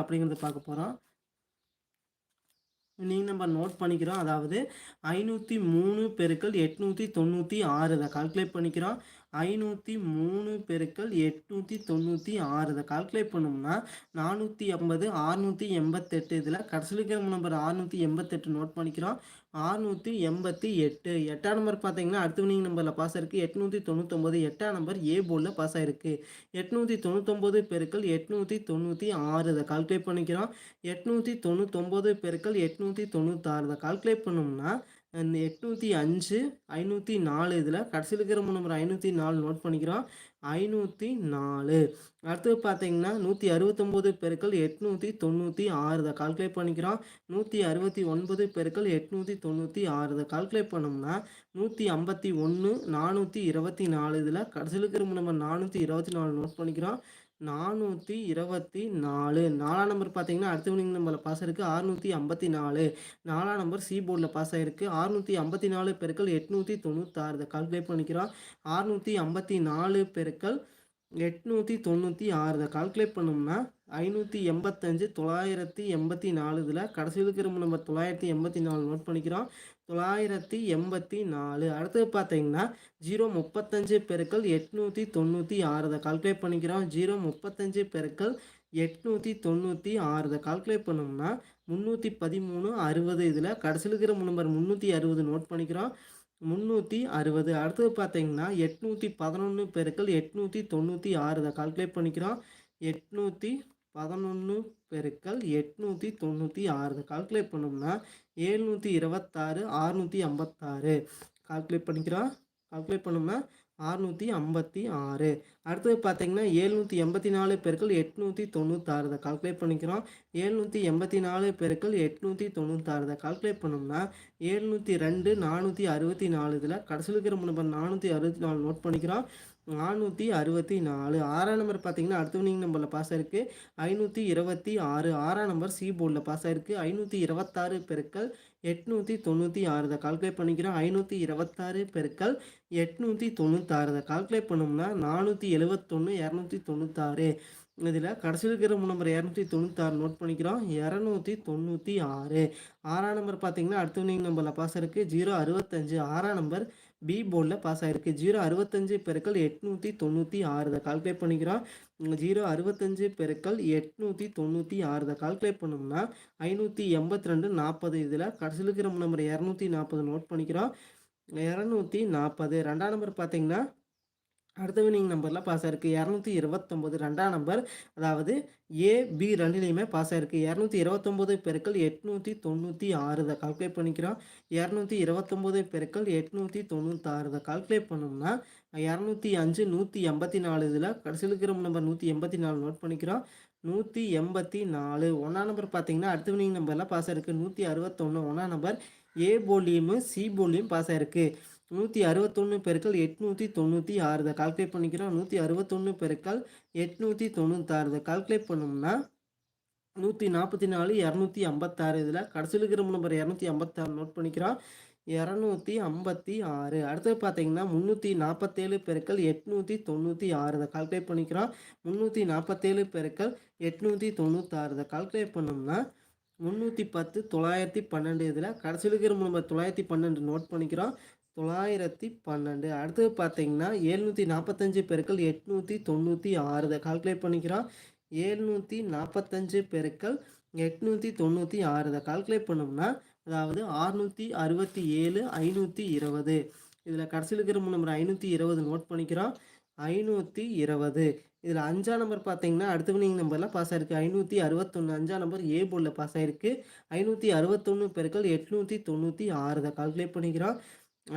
அப்படிங்கிறத பார்க்க போகிறோம் நீங்கள் நம்ம நோட் பண்ணிக்கிறோம். அதாவது ஐநூற்றி மூணு பெருக்கள் எட்நூற்றி தொண்ணூற்றி ஆறு இதை கால்குலேட் பண்ணிக்கிறோம். ஐநூற்றி மூணு பெருக்கள் எட்நூற்றி தொண்ணூற்றி ஆறு. இதை கால்குலேட் பண்ணோம்னா நானூற்றி ஐம்பது ஆறுநூற்றி எண்பத்தெட்டு. இதில் கடைசியில் இருக்கிற நம்பர் ஆறுநூற்றி எண்பத்தெட்டு நோட் பண்ணிக்கிறோம். ஆறுநூற்றி எண்பத்தி எட்டு. எட்டாம் நம்பர் பார்த்தீங்கன்னா அடுத்த வினிங் நம்பரில் பாஸ் ஆயிருக்கு. எட்நூற்றி தொண்ணூத்தொம்பது எட்டாம் நம்பர் ஏ போர்டில் பாஸ் ஆயிருக்கு. எட்நூற்றி தொண்ணூத்தொம்பது பெருக்கள் எட்நூற்றி தொண்ணூற்றி ஆறு. இதை கால்குலேட் பண்ணிக்கிறோம். எட்நூற்றி தொண்ணூத்தொம்பது பெருக்கள் எட்நூற்றி தொண்ணூத்தாறு. இதை கால்குலேட் பண்ணோம்னா எட்நூற்றி அஞ்சு ஐநூற்றி நாலு இதில் கடைசியில் இருக்கிற நம்பர் ஐநூற்றி நாலு நோட் பண்ணிக்கிறோம். ஐநூற்றி நாலு. அடுத்தது பார்த்தீங்கன்னா நூற்றி அறுபத்தொம்போது பெருக்கள் எட்நூற்றி தொண்ணூற்றி ஆறு இதை கால்குலேட் பண்ணிக்கிறோம். நூற்றி அறுபத்தி ஒன்பது பெருக்கள் எட்நூற்றி தொண்ணூற்றி ஆறு இதை கால்குலேட் பண்ணோம்னா நூற்றி ஐம்பத்தி ஒன்று நானூற்றி இருபத்தி நாலு இதில் கடைசியில் இருக்கிற நம்பர் நானூற்றி இருபத்தி நாலு நோட் பண்ணிக்கிறோம். நானூற்றி இருபத்தி நாலு. நாலாம் நம்பர் பார்த்தீங்கன்னா அடுத்த வினிங் நம்பரில் பாஸ் ஆயிருக்கு. அறுநூற்றி ஐம்பத்தி நாலு. நாலாம் நம்பர் சி போர்டில் பாஸ் ஆயிருக்கு. அறுநூற்றி ஐம்பத்தி நாலு பெருக்கள் எட்நூற்றி தொண்ணூத்தாறு. இதை கால்குலேட் பண்ணிக்கிறோம். அறுநூற்றி ஐம்பத்தி நாலு பெருக்கள் எட்நூற்றி தொண்ணூற்றி ஆறு இதை கால்குலேட் பண்ணோம்னா ஐநூற்றி எண்பத்தஞ்சு தொள்ளாயிரத்தி எண்பத்தி நாலு இதில் கடைசியில் இருக்கிற நம்பர் தொள்ளாயிரத்தி எண்பத்தி நாலு நோட் பண்ணிக்கிறோம். தொள்ளாயிரத்தி எண்பத்தி நாலு. அடுத்தது பார்த்தீங்கன்னா ஜீரோ முப்பத்தஞ்சு பெருக்கள் எட்நூற்றி தொண்ணூற்றி ஆறு இதை கால்குலேட் பண்ணிக்கிறோம். ஜீரோ முப்பத்தஞ்சு பெருக்கள் எட்நூற்றி தொண்ணூற்றி ஆறு இதை கால்குலேட் பண்ணோம்னா முந்நூற்றி பதிமூணு அறுபது இதில் கடைசியில் இருக்கிற நம்பர் முந்நூற்றி அறுபது நோட் பண்ணிக்கிறோம். முந்நூற்றி அறுபது. அடுத்தது பார்த்தீங்கன்னா எட்நூற்றி பதினொன்று பெருக்கள் எட்நூற்றி தொண்ணூற்றி ஆறு இதை கால்குலேட் பண்ணிக்கிறோம். எட்நூற்றி பதினொன்று பெருக்கள் எட்நூற்றி தொண்ணூற்றி ஆறு கால்குலேட் பண்ணோம்னா ஏழ்நூற்றி இருபத்தாறு ஆறுநூற்றி ஐம்பத்தாறு. கால்குலேட் பண்ணிக்கிறோம். கால்குலேட் பண்ணோம்னா அறுநூற்றி ஐம்பத்தி ஆறு. அடுத்தது பார்த்தீங்கன்னா ஏழ்நூற்றி எண்பத்தி நாலு பெருக்கள் எட்நூற்றி தொண்ணூத்தாறு. இதை கால்குலேட் பண்ணிக்கிறோம். ஏழ்நூற்றி எண்பத்தி நாலு பெருக்கள் எட்நூற்றி தொண்ணூத்தாறு. இதை கால்குலேட் பண்ணோம்னா ஏழ்நூற்றி ரெண்டு நானூற்றி அறுபத்தி நாலு. இதில் கடைசியில் இருக்கிற நம்பர் நானூற்றி அறுபத்தி நாலு நோட் பண்ணிக்கிறோம். நானூற்றி அறுபத்தி நாலு. ஆறாம் நம்பர் பார்த்தீங்கன்னா அடுத்த வினிங் நம்பரில் பாஸ் ஆயிருக்கு. ஐநூற்றி இருபத்தி ஆறு. ஆறாம் நம்பர் சி போர்டில் பாஸ் ஆயிருக்கு. ஐநூற்றி இருபத்தாறு பெருக்கள் எட்நூற்றி தொண்ணூற்றி ஆறு கால்குலேட் பண்ணிக்கிறோம். ஐநூற்றி இருபத்தாறு பெருக்கள் எட்நூற்றி தொண்ணூத்தாறு கால்குலேட் பண்ணோம்னா நானூற்றி எழுபத்தொன்று இரநூத்தி தொண்ணூத்தாறு. இதில் கடைசியில் இருக்கிற நம்பர் இரநூத்தி தொண்ணூத்தாறு நோட் பண்ணிக்கிறோம். இரநூத்தி தொண்ணூற்றி ஆறு. ஆறாம் நம்பர் பார்த்தீங்கன்னா அடுத்த வினிங் நம்பரில் பாஸ் இருக்குது ஜீரோ அறுபத்தஞ்சு. ஆறாம் நம்பர் பி போர்டில் பாஸ் ஆகிருக்கு ஜீரோ அறுபத்தஞ்சு பெருக்கள் எட்நூற்றி தொண்ணூற்றி ஆறு இதை கால்குலேட் பண்ணிக்கிறோம். ஜீரோ அறுபத்தஞ்சு பெருக்கள் எட்நூற்றி தொண்ணூற்றி ஆறு இதை கால்குலேட் பண்ணோம்னா ஐநூற்றி எண்பத்தி ரெண்டு நாற்பது இதில் கடைசியில் இருக்கிற நம்பர் இரநூத்தி நாற்பது நோட் பண்ணிக்கிறோம். இரநூத்தி நாற்பது ரெண்டாம் நம்பர் பார்த்தீங்கன்னா அடுத்த வினிங் நம்பரில் பாஸ் ஆயிருக்கு. இரநூத்தி இருபத்தொம்போது ரெண்டாம் நம்பர் அதாவது ஏ பி ரெண்டுலேயுமே பாஸ் ஆயிருக்கு. இரநூத்தி இருபத்தொம்போது பெருக்கள் எட்நூற்றி தொண்ணூற்றி ஆறு இதை கால்குலேட் பண்ணிக்கிறோம். இரநூத்தி இருபத்தொம்போது பெருக்கள் எட்நூற்றி தொண்ணூற்றாறு இதை கால்குலேட் பண்ணோம்னா இரநூத்தி அஞ்சு நூற்றி எண்பத்தி நாலு இதில் கடைசியில் இருக்கிற நம்பர் நூற்றி எண்பத்தி நாலு நோட் பண்ணிக்கிறோம். நூற்றி எண்பத்தி நாலு ஒன்றாம் நம்பர் பார்த்தீங்கன்னா அடுத்த வினிங் நம்பரில் பாஸ் ஆயிருக்கு. நூற்றி அறுபத்தொன்று ஒன்றாம் நம்பர் ஏ போலியும் சி போலியும் பாஸ் ஆயிருக்கு. நூற்றி அறுபத்தொன்று பெருக்கள் எட்நூற்றி தொண்ணூற்றி ஆறு. இதை கால்குலேட் பண்ணிக்கிறோம். நூற்றி அறுபத்தொன்று பெருக்கள் எட்நூற்றி தொண்ணூத்தாறு இதை கால்குலேட் பண்ணோம்னா நூற்றி நாற்பத்தி நாலு இரநூத்தி ஐம்பத்தாறு. இதில் கடைசியில் இருக்கிற நம்பர் இரநூத்தி ஐம்பத்தாறு நோட் பண்ணிக்கிறோம். இரநூத்தி ஐம்பத்தி ஆறு. அடுத்தது பார்த்தீங்கன்னா முந்நூற்றி நாற்பத்தேழு பெருக்கள் எட்நூற்றி தொண்ணூற்றி ஆறு. இதை கால்குலேட் பண்ணிக்கிறோம். முந்நூற்றி நாற்பத்தேழு பெருக்கள் எட்நூற்றி தொண்ணூத்தாறு. இதை கால்குலேட் பண்ணோம்னா முந்நூற்றி பத்து தொள்ளாயிரத்தி பன்னெண்டு. இதில் கடைசியில் இருக்கிற நம்பர் தொள்ளாயிரத்தி பன்னெண்டு நோட் பண்ணிக்கிறோம். தொள்ளாயிரத்தி பன்னெண்டு. அடுத்தது பார்த்தீங்கன்னா ஏழ்நூற்றி நாற்பத்தஞ்சு பெருக்கள் எட்நூற்றி தொண்ணூற்றி ஆறு இதை கால்குலேட் பண்ணிக்கிறோம். ஏழ்நூற்றி நாற்பத்தஞ்சு பெருக்கள் எட்நூற்றி தொண்ணூற்றி ஆறு இதை கால்குலேட் பண்ணோம்னா அதாவது ஆறுநூற்றி அறுபத்தி ஏழு ஐநூற்றி இருபது. இதில் கடைசியில் இருக்கிற நம்பர் ஐநூற்றி இருபது நோட் பண்ணிக்கிறோம். ஐநூற்றி இருபது. இதில் அஞ்சாம் நம்பர் பார்த்தீங்கன்னா அடுத்த வினிங் நம்பரில் பாஸ் ஆயிருக்கு. ஐநூற்றி அறுபத்தொன்று அஞ்சாம் நம்பர் ஏ போர்டில் பாஸ் ஆயிருக்கு. ஐநூற்றி அறுபத்தொன்று பெருக்கள் எட்நூற்றி தொண்ணூற்றி ஆறு இதை கால்குலேட் பண்ணிக்கிறோம்.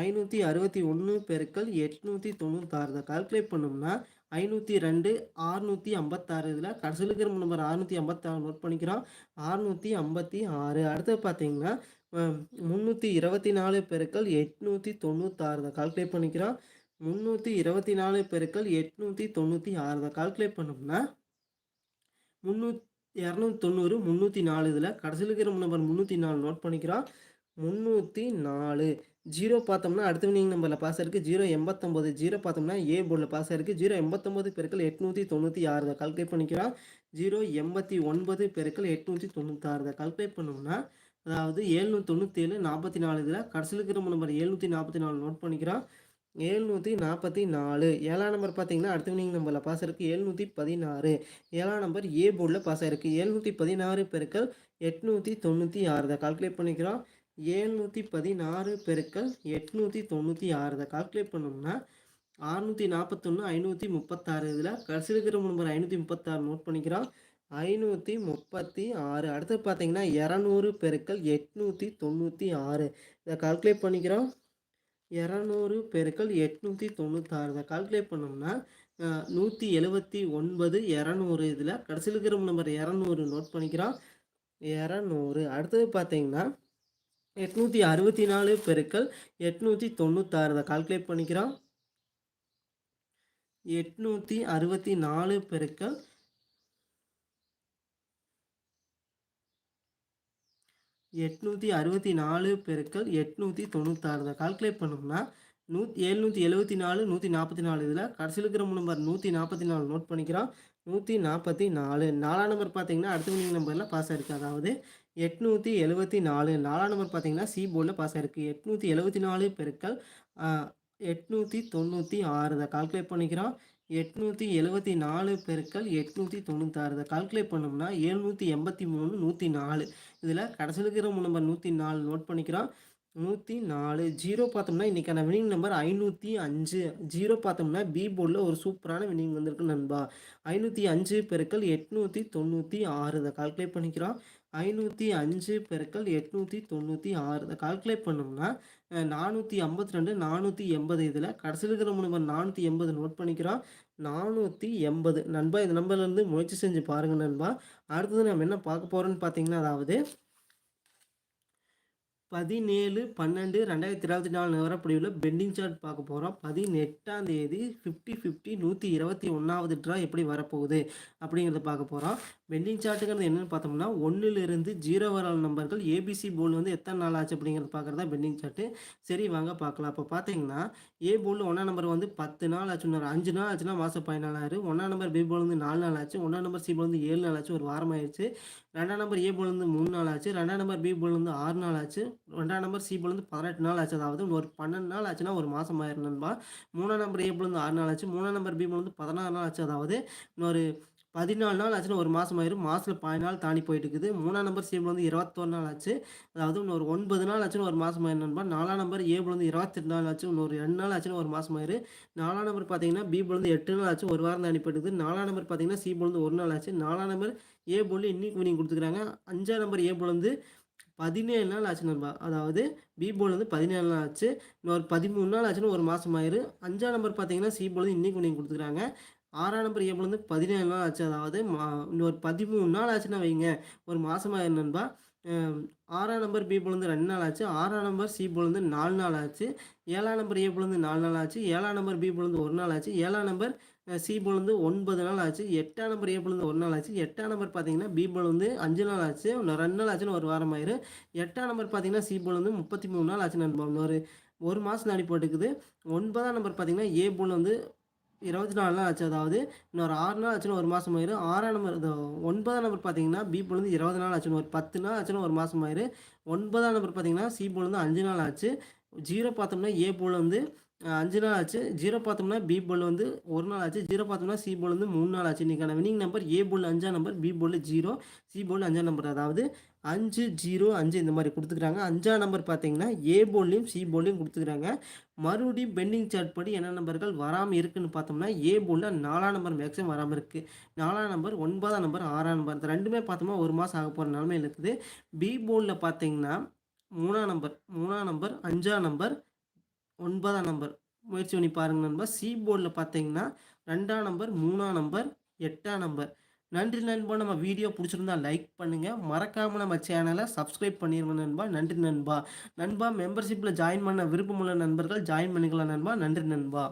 ஐநூற்றி அறுபத்தி ஒன்று பெருக்கள் எட்நூற்றி தொண்ணூத்தாறு. இதை கால்குலேட் பண்ணோம்னா ஐநூற்றி ரெண்டு ஆறுநூற்றி ஐம்பத்தாறு. இதில் கடைசியில் இருக்கிற நம்பர் அறுநூற்றி ஐம்பத்தாறு நோட் பண்ணிக்கிறோம். அறுநூற்றி ஐம்பத்தி ஆறு. அடுத்தது பார்த்தீங்கன்னா முந்நூற்றி இருபத்தி நாலு பெருக்கள் எட்நூற்றி தொண்ணூத்தாறு. இதை கால்குலேட் பண்ணிக்கிறோம். முந்நூற்றி இருபத்தி நாலு பெருக்கள் எட்நூற்றி தொண்ணூற்றி ஆறு. இதை கால்குலேட் பண்ணோம்னா முந்நூற்றி இரநூத்தி தொண்ணூறு முந்நூற்றி நாலு. இதில் கடைசியில் இருக்கிற நம்பர் முந்நூற்றி நாலு நோட் பண்ணிக்கிறோம். முந்நூற்றி நாலு. ஜீரோ பார்த்தோம்னா அடுத்த வினிங் நம்பரில் பாஸ் இருக்குது ஜீரோ எண்பத்தொம்போது ஜீரோ பார்த்தோம்னா ஏ போர்டில் பாஸ் ஆயிருக்கு ஜீரோ எண்பத்தொம்போது பெருக்கள் எட்நூற்றி தொண்ணூற்றி ஆறு கால்குலேட் பண்ணிக்கிறோம் ஜீரோ எண்பத்தி ஒன்பது பெருக்கள் எட்நூற்றி தொண்ணூற்றி இதை கால்குலேட் பண்ணோம்னா அதாவது ஏழ்நூற்றி தொண்ணூற்றேழு நாற்பத்தி நாலு இதில் கடைசியில் இருக்கிற நம்பர் எழுநூற்றி நாற்பத்தி நாலு நோட் பண்ணிக்கிறோம். ஏழ்நூற்றி நாற்பத்தி நாலு ஏழாம் நம்பர் பார்த்தீங்கன்னா அடுத்த வினிங் நம்பரில் பாஸ் இருக்குது ஏழ்நூற்றி பதினாறு. ஏழாம் நம்பர் ஏ போர்டில் பாஸ் ஆயிருக்கு. ஏழ்நூற்றி பதினாறு பெருக்கள் எட்நூற்றி தொண்ணூற்றி ஆறு கால்குலேட் பண்ணிக்கிறோம். ஏழ்நூற்றி பதினாறு பெருக்கள் எட்நூற்றி தொண்ணூற்றி ஆறு. இதை கால்குலேட் பண்ணோம்னா அறுநூற்றி நாற்பத்தொன்று ஐநூற்றி முப்பத்தாறு. இதில் கடைசியில் இருக்கிற நம்பர் ஐநூற்றி முப்பத்தாறு நோட் பண்ணிக்கிறோம். ஐநூற்றி முப்பத்தி ஆறு. அடுத்து பார்த்தீங்கன்னா இரநூறு பெருக்கள் எட்நூற்றி தொண்ணூற்றி ஆறு. இதை கால்குலேட் பண்ணிக்கிறோம். இரநூறு பெருக்கள் எட்நூற்றி தொண்ணூத்தாறு. இதை கால்குலேட் பண்ணோம்னா நூற்றி எழுபத்தி ஒன்பது இரநூறு. இதில் கடைசியில் இருக்கிற நம்பர் இரநூறு நோட் பண்ணிக்கிறோம். இரநூறு. அடுத்தது பார்த்தீங்கன்னா எட்நூற்றி அறுபத்தி நாலு பெருக்கள் எட்நூற்றி தொண்ணூத்தாறு அதை கால்குலேட் பண்ணிக்கிறோம். எட்நூற்றி அறுபத்தி நாலு பெருக்கள் எட்நூற்றி அறுபத்தி நாலு பெருக்கள் எட்நூற்றி தொண்ணூத்தாறு தான் கால்குலேட் பண்ணோம்னா நூ எழுநூற்றி எழுபத்தி நாலு நூற்றி நாற்பத்தி நாலு இதில் கடைசியில் இருக்கிற நம்பர் நூற்றி நாற்பத்தி நாலு நோட் பண்ணிக்கிறோம். நூற்றி நாற்பத்தி நாலு. நாலாம் நம்பர் பார்த்தீங்கன்னா அடுத்த வினிங் நம்பரில் பாஸ் ஆயிருக்கு. அதாவது எட்நூற்றி எழுபத்தி நாலு. நாலாம் நம்பர் பார்த்தீங்கன்னா சி போர்டில் பாஸ் ஆயிருக்கு. எட்நூற்றி எழுபத்தி நாலு பெருக்கள் எட்நூற்றி தொண்ணூற்றி ஆறு இதை கால்குலேட் பண்ணிக்கிறோம். எட்நூற்றி எழுபத்தி நாலு பெருக்கள் எட்நூற்றி தொண்ணூத்தாறு இதை கால்குலேட் பண்ணோம்னா ஏழ்நூற்றி எண்பத்தி மூணு நூற்றி நாலு. இதில் கடைசியில் இருக்கிற நம்பர் நூற்றி நாலு நோட் பண்ணிக்கிறோம். நூற்றி நாலு. ஜீரோ பார்த்தோம்னா இன்றைக்கான வினிங் நம்பர் ஐநூற்றி அஞ்சு. ஜீரோ பார்த்தோம்னா பி போர்டில் ஒரு சூப்பரான வினிங் வந்திருக்கு நண்பா. ஐநூற்றி அஞ்சு பெருக்கள் எட்நூற்றி தொண்ணூற்றி ஆறு இதை கால்குலேட் பண்ணிக்கிறோம். ஐநூற்றி அஞ்சு பெருக்கள் எட்நூற்றி தொண்ணூற்றி ஆறு. இதை கால்குலேட் பண்ணோம்னா நானூற்றி ஐம்பத்தி ரெண்டு நானூற்றி எண்பது. இதில் கடைசியில் இருக்கிற நம்பர் நானூற்றி எண்பது நோட் பண்ணிக்கிறோம். நானூற்றி எண்பது. நண்பா இந்த நம்பர்லேருந்து முயற்சி செஞ்சு பாருங்கள் நண்பா. அடுத்தது நம்ம என்ன பார்க்க போகிறோன்னு பார்த்தீங்கன்னா அதாவது பதினேழு பன்னெண்டு ரெண்டாயிரத்தி இருபத்தி நாலு நிலவரப்படிவில் பெண்டிங் சார்ட் பார்க்க போகிறோம் பதினெட்டாம் தேதி ஃபிஃப்டி ஃபிஃப்டி நூற்றி இருபத்தி ஒன்றாவது ட்ரா எப்படி வரப்போகுது அப்படிங்கிறத பார்க்க போகிறோம் பெண்டிங் சார்ட்டுங்கிறது என்னென்னு பார்த்தோம்னா ஒன்றிலிருந்து ஜீரோ வரால் நம்பர்கள் ஏபிசி போல் வந்து எத்தனை நாள் ஆச்சு அப்படிங்கிறது பார்க்குறதா பெண்டிங் சார்ட்டு சரி வாங்க பார்க்கலாம். அப்போ பார்த்தீங்கன்னா ஏ போல் ஒன்றா நம்பர் வந்து பத்து நாள் ஆச்சு இன்னொரு அஞ்சு நாள் ஆச்சுன்னா மாதம் பதினாலாயிரம். ஒன்றா நம்பர் பி போல் வந்து நாலு நாள் ஆச்சு. ஒன்றா நம்பர் சி போல் வந்து ஏழு நாள் ஆச்சு. ஒரு வாரம் ஆயிடுச்சு. ரெண்டாம் நம்பர் ஏ போல் வந்து மூணு நாள் ஆச்சு. ரெண்டாம் நம்பர் பி போல் வந்து ஆறு நாள் ஆச்சு. ரெண்டாம் நம்பர் சி போலேருந்து பதினெட்டு நாள் ஆச்சு. அதாவது ஒரு பன்னெண்டு நாள் ஆச்சுன்னா ஒரு மாதம் ஆயிரம் நண்பா. மூணாம் நம்பர் ஏ போலேருந்து ஆறு நாள் ஆச்சு. மூணாம் நம்பர் பி வந்து பதினாறு நாள் ஆச்சு. அதாவது இன்னொரு பதினாலு நாள் ஆச்சுன்னா ஒரு மாதம் ஆயிரும். மாதத்தில் பதினாலு நாள் தாண்டி போயிட்டு இருக்குது மூணாம் நம்பர் சேபிள் வந்து இருபத்தொரு நாள் ஆச்சு. அதாவது இன்னொரு ஒன்பது நாள் ஆச்சுன்னு ஒரு மாதம் ஆயிரம் நண்பா. நாலாம் நம்பர் ஏபிள் வந்து இருபத்தெட்டு நாள் ஆச்சு. இன்னொரு ரெண்டு நாள் ஆச்சுன்னு ஒரு மாதம் ஆயிரு. நாலாம் நம்பர் பார்த்தீங்கன்னா பிபிள் வந்து எட்டு நாள் ஆச்சு. ஒரு வாரம் தாண்டி போயிட்டு நாலாம் நம்பர் பார்த்தீங்கன்னா சிபிள் வந்து ஒரு நாள் ஆச்சு. நாலாம் நம்பர் ஏ போல் இன்னைக்கு நீங்கள் கொடுத்துக்கிறாங்க அஞ்சாம் நம்பர் ஏ போல் வந்து பதினேழு நாள் ஆச்சு நண்பா. அதாவது பி போல் வந்து பதினேழு நாள் ஆச்சு. இன்னொரு பதிமூணு நாள் ஆச்சுன்னு ஒரு மாதம் ஆயிரு. அஞ்சாம் நம்பர் பார்த்தீங்கன்னா சி போல் இன்னைக்கு நீங்கள் கொடுத்துக்கிறாங்க ஆறாம் நம்பர் ஏபிள் வந்து பதினேழு நாள் ஆச்சு. அதாவது மா இன்னொரு பதிமூணு நாள் ஆச்சுன்னா வைங்க. ஒரு மாதமாக நண்பா? ஆறாம் நம்பர் பி வந்து ரெண்டு நாள் ஆச்சு. ஆறாம் நம்பர் சி நாலு நாள் ஆச்சு. ஏழாம் நம்பர் ஏ நாலு நாள் ஆச்சு. ஏழாம் நம்பர் பி ஒரு நாள் ஆச்சு. ஏழாம் நம்பர் சி ஒன்பது நாள் ஆச்சு. எட்டாம் நம்பர் ஏ ஒரு நாள் ஆச்சு. எட்டாம் நம்பர் பார்த்தீங்கன்னா பி அஞ்சு நாள் ஆச்சு. இன்னும் ரெண்டு நாள் ஆச்சுன்னு ஒரு வாரம் ஆயிரு. எட்டாம் நம்பர் பார்த்தீங்கன்னா சி முப்பத்தி மூணு நாள் ஆச்சு நண்பா. ஒரு ஒரு மாதம் நாடி போட்டுக்குது. ஒன்பதாம் நம்பர் பார்த்தீங்கன்னா ஏ போல் வந்து இருபத்தி நாலு நாள் ஆச்சு. அதாவது இன்னொரு ஆறு நாள் ஆச்சுன்னா ஒரு மாதம் ஆயிரும். ஆறாம் நம்பர் ஒன்பதாம் நம்பர் பார்த்தீங்கன்னா பி போலேருந்து இருபது நாள் ஆச்சுன்னு ஒரு பத்து நாள் ஆச்சுன்னா ஒரு மாதம் ஆயிரு ஒன்பதாம் நம்பர் பார்த்தீங்கன்னா சி போலேருந்து அஞ்சு நாள் ஆச்சு. ஜீரோ பார்த்தோம்னா ஏ போல் வந்து அஞ்சு நாள் ஆச்சு. ஜீரோ பார்த்தோம்னா பி போல் வந்து ஒரு நாள் ஆச்சு. ஜீரோ பார்த்தோம்னா சி போல் வந்து மூணு நாள் ஆச்சு. இன்றைக்கான வினிங் நம்பர் ஏ போல் அஞ்சாம் நம்பர் பி போல் ஜீரோ சி போல் அஞ்சாம் நம்பர். அதாவது அஞ்சு ஜீரோ அஞ்சு இந்த மாதிரி கொடுத்துக்கிறாங்க. அஞ்சாம் நம்பர் பார்த்தீங்கன்னா ஏ போல்லையும் சி போல்லையும் கொடுத்துக்கிறாங்க. மறுபடியும் பெண்டிங் சார்ட் படி என்ன நம்பர்கள் வராமல் இருக்குன்னு பார்த்தோம்னா ஏ போலில் நாலாம் நம்பர் மேக்ஸிமம் வராமல் இருக்குது நாலாம் நம்பர் ஒன்பதாம் நம்பர் ஆறாம் நம்பர். இந்த ரெண்டுமே பார்த்தோம்னா ஒரு மாதம் ஆக போகிற நிலமையில் இருக்குது. பி போலில் பார்த்தீங்கன்னா மூணாம் நம்பர் மூணாம் நம்பர் அஞ்சாம் நம்பர் ஒன்பதாம் நம்பர். முயற்சி பண்ணி பாருங்க நண்பர் சி போர்டில் பார்த்தீங்கன்னா ரெண்டாம் நம்பர் மூணாம் நம்பர் எட்டாம் நம்பர். நன்றி நண்பா. நம்ம வீடியோ பிடிச்சிருந்தா லைக் பண்ணுங்கள் மறக்காமல் நம்ம சேனலை சப்ஸ்கிரைப் பண்ணிடுங்க நண்பா. நன்றி நண்பா. நண்பா மெம்பர்ஷிப்பில் ஜாயின் பண்ண விருப்பமுள்ள நண்பர்கள் ஜாயின் பண்ணிக்கலாம் நண்பா. நன்றி நண்பா.